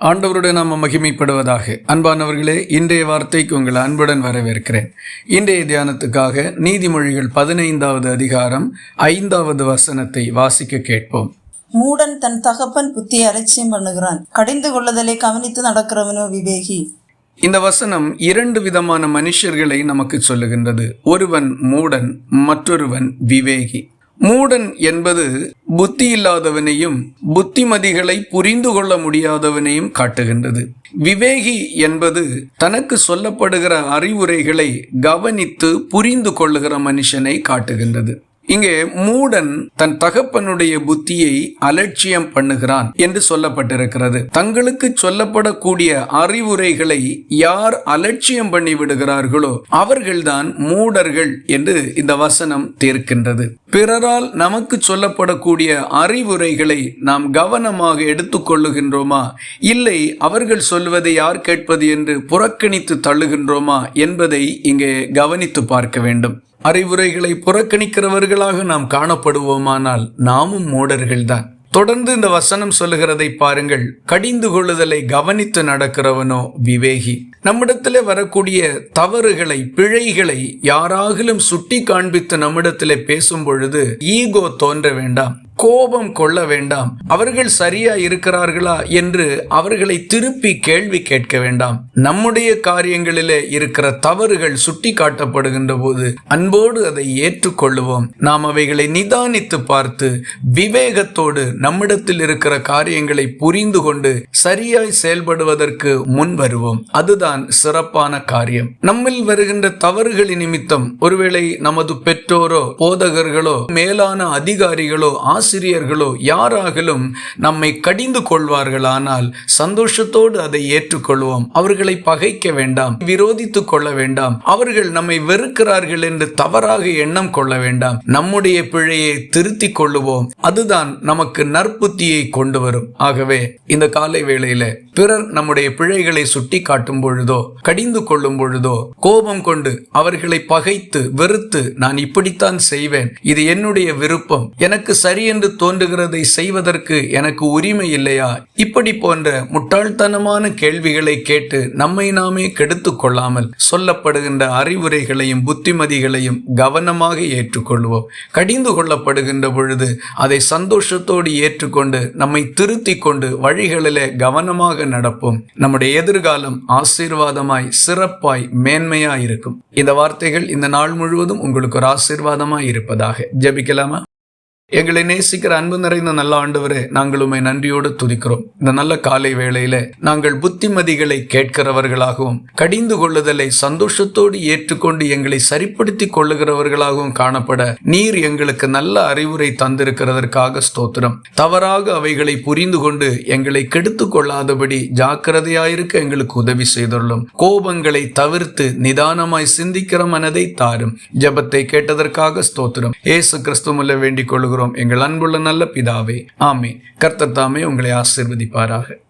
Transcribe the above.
ஆண்டவருடைய நாம மகிமைப்படுவதாக. அன்பானவர்களே இன்றைய வார்த்தைக்கு உங்களை அன்புடன் வரவேற்கிறேன். இன்றைய தியானத்துக்காக நீதிமொழிகள் பதினைந்தாவது அதிகாரம் ஐந்தாவது வசனத்தை வாசிக்க கேட்போம். மூடன் தன் தகப்பன் புத்தியை அலட்சியம் பண்ணுகிறான். கடிந்து கொள்ளுதலை கவனித்து நடக்கிறவனோ விவேகி. இந்த வசனம் இரண்டு விதமான மனுஷர்களை நமக்கு சொல்லுகின்றது. ஒருவன் மூடன் மற்றொருவன் விவேகி. மூடன் என்பது புத்தி இல்லாதவனையும் புத்திமதிகளை புரிந்து கொள்ள முடியாதவனையும் காட்டுகின்றது. விவேகி என்பது தனக்கு சொல்லப்படுகிற அறிவுரைகளை கவனித்து புரிந்து கொள்ளுகிற மனுஷனை காட்டுகின்றது. இங்கே மூடன் தன் தகப்பனுடைய புத்தியை அலட்சியம் பண்ணுகிறான் என்று சொல்லப்பட்டிருக்கிறது. தங்களுக்கு சொல்லப்படக்கூடிய அறிவுரைகளை யார் அலட்சியம் பண்ணி விடுகிறார்களோ அவர்கள்தான் மூடர்கள் என்று இந்த வசனம் தீர்க்கின்றது. பிறரால் நமக்கு சொல்லப்படக்கூடிய அறிவுரைகளை நாம் கவனமாக எடுத்துக்கொள்ளுகின்றோமா இல்லை அவர்கள் சொல்வதை யார் கேட்பது என்று புறக்கணித்து தள்ளுகின்றோமா என்பதை இங்கே கவனித்து பார்க்க வேண்டும். அறிவுரைகளை புறக்கணிக்கிறவர்களாக நாம் காணப்படுவோமானால் நாமும் மூடர்கள்தான். தொடர்ந்து இந்த வசனம் சொல்லுகிறதை பாருங்கள். கடிந்து கொள்ளுதலை கவனித்து நடக்கிறவனோ விவேகி. நம்மிடத்திலே வரக்கூடிய தவறுகளை பிழைகளை யாராகிலும் சுட்டி காண்பித்து நம்மிடத்திலே பேசும் பொழுது ஈகோ தோன்ற வேண்டாம். கோபம் கொள்ள வேண்டாம். அவர்கள் சரியா இருக்கிறார்களா என்று அவர்களை திருப்பி கேள்வி கேட்க வேண்டாம். நம்முடைய காரியங்களிலே இருக்கிற தவறுகள் சுட்டி காட்டப்படுகின்ற போது அன்போடு அதை ஏற்றுக்கொள்ளுவோம். நாம் அவைகளை நிதானித்து பார்த்து விவேகத்தோடு நம்மிடத்தில் இருக்கிற காரியங்களை புரிந்து கொண்டு சரியாய் செயல்படுவதற்கு முன் வருவோம். அதுதான் சிறப்பான காரியம். நம்மில் வருகின்ற தவறுகளின் நிமித்தம் ஒருவேளை நமது பெற்றோரோ போதகர்களோ மேலான அதிகாரிகளோ ஆசிரியர்களோ யாராகலும் நம்மை கடிந்து கொள்வார்களானால் சந்தோஷத்தோடு அதை ஏற்றுக்கொள்வோம். அவர்களை பகைக்க வேண்டாம் விரோதித்துக் கொள்ள வேண்டாம். அவர்கள் நம்மை வெறுக்கிறார்கள் என்று தவறாக எண்ணம் கொள்ள வேண்டாம். நம்முடைய பிழையை திருத்திக் கொள்ளுவோம். அதுதான் நமக்கு நற்புத்தியை கொண்டு வரும். ஆகவே இந்த காலை வேளையில பிறர் நம்முடைய பிழைகளை சுட்டி காட்டும் பொழுதோ கடிந்து கொள்ளும் பொழுதோ கோபம் கொண்டு அவர்களை பகைத்து வெறுத்து நான் இப்படித்தான் செய்வேன். இது என்னுடைய விருப்பம். எனக்கு சரியான என்று தோன்றுகிறதை செய்வதற்கு எனக்கு உரிமை இல்லையா? இப்படி போன்ற முட்டாள்தனமான கேள்விகளை கேட்டு நம்மை நாமே கெடுத்து கொள்ளாமல் சொல்லப்படுகின்ற அறிவுரைகளையும் புத்திமதிகளையும் கவனமாக ஏற்றுக்கொள்வோம். கடிந்து கொள்ளப்படுகின்ற பொழுது அதை சந்தோஷத்தோடு ஏற்றுக்கொண்டு நம்மை திருத்தி கொண்டு வழிகளிலே கவனமாக நடப்போம். நம்முடைய எதிர்காலம் ஆசீர்வாதமாய் சிறப்பாய் மேன்மையாய் இருக்கும். இந்த வார்த்தைகள் இந்த நாள் முழுவதும் உங்களுக்கு ஒரு ஆசீர்வாதமாய் இருப்பதாக. ஜெபிக்கலாமா? எங்களை நேசிக்கிற அன்பு நிறைந்த நல்ல ஆண்டவரே நாங்கள் உண்மை நன்றியோடு துதிக்கிறோம். இந்த நல்ல காலை வேளையில நாங்கள் புத்திமதிகளை கேட்கிறவர்களாகவும் கடிந்து கொள்ளுதலை சந்தோஷத்தோடு ஏற்றுக்கொண்டு எங்களை சரிப்படுத்தி கொள்ளுகிறவர்களாகவும் காணப்பட நீர் எங்களுக்கு நல்ல அறிவுரை தந்திருக்கிறதற்காக ஸ்தோத்திரம். தவறாக அவைகளை புரிந்து கொண்டு எங்களை கெடுத்து கொள்ளாதபடி ஜாக்கிரதையாயிருக்க எங்களுக்கு உதவி செய்துள்ளோம். கோபங்களை தவிர்த்து நிதானமாய் சிந்திக்கிற மனதை தாரும். ஜெபத்தை கேட்டதற்காக ஸ்தோத்திரம். ஏசு கிறிஸ்துமுல்ல வேண்டிக் கொள்கிறோம் எங்கள் அன்புள்ள நல்ல பிதாவே ஆமே கர்த்தர் தாமே உங்களை ஆசிர்வதிப்பாராக.